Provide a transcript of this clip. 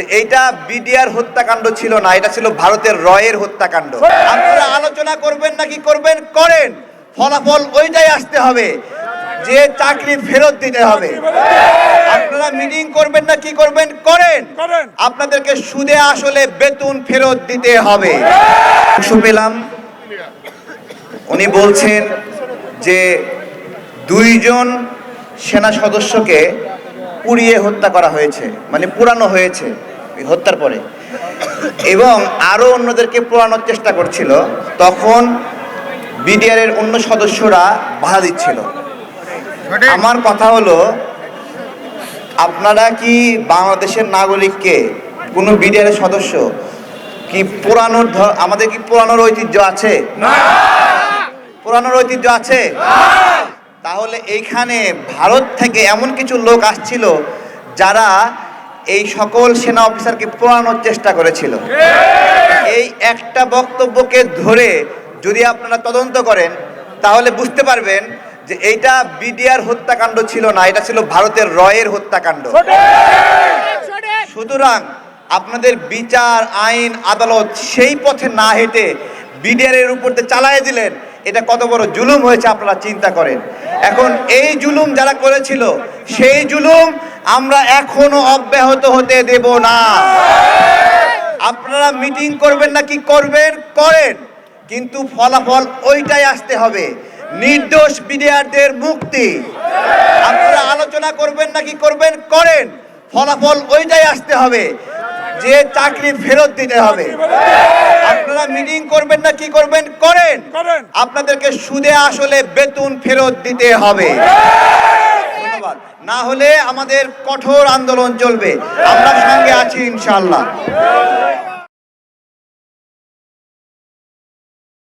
যে এইটা বিডিআর হত্যাকাণ্ড ছিল না এটা ছিল ভারতের রয়ের হত্যাকাণ্ড। আপনারা আলোচনা করবেন নাকি করবেন? করেন। ফলাফল ওইটাই আসতে হবে যে চাকরি ফেরত দিতে হবে। আপনারা মিটিং করবেন না কি করবেন? করেন। আপনাদেরকে সুদে আসলে বেতন ফেরত দিতে হবে। পেলাম। উনি বলছেন যে দুইজন সেনা সদস্যকে পুড়িয়ে হত্যা করা হয়েছে মানে পুরানো হয়েছে। হত্যার পরে। এবং আরও অন্যদেরকে পোড়ানোর চেষ্টা করছিল তখন বিডিআর এর অন্য সদস্যরা বাধা দিচ্ছিল। আমার কথা হলো আপনারা কি বাংলাদেশের নাগরিককে কোনো বিডিআর এর সদস্য কি পুরানোর আমাদের কি পুরানোর ঐতিহ্য আছে? পুরানোর ঐতিহ্য আছে? তাহলে এইখানে ভারত থেকে এমন কিছু লোক আসছিল যারা এই সকল সেনা অফিসারকে পোড়ানোর চেষ্টা করেছিল। এই একটা বক্তব্যকে ধরে যদি আপনারা তদন্ত করেন, তাহলে বুঝতে পারবেন যে এইটা বিডিআর হত্যাকাণ্ড ছিল না, এটা ছিল ভারতের রয়ের হত্যাকাণ্ড। সুতরাং আপনাদের বিচার, আইন, আদালত সেই পথে না হেঁটে বিডিআর এর উপর চালায় দিলেন, এটা কত বড় জুলুম হয়েছে আপনারা চিন্তা করেন। এখন এই জুলুম যারা করেছিল, সেই জুলুম আমরা এখনও অব্যাহত হতে দেব না। আপনারা মিটিং করবেন না কি করবেন? করেন। কিন্তু ফলাফল ওইটাই আসতে হবে। নির্দোষ বিডিআরদের মুক্তি। আপনারা আলোচনা করবেন না কি করবেন? করেন। ফলাফল ওইটাই আসতে হবে। যে চাকরি ফেরত দিতে হবে। আপনারা মিটিং করবেন না কি করবেন? করেন। আপনাদেরকে সুদে আসলে বেতন ফেরত দিতে হবে। না হলে আমাদের কঠোর আন্দোলন চলবে। আমরা সঙ্গে আছি ইনশাআল্লাহ।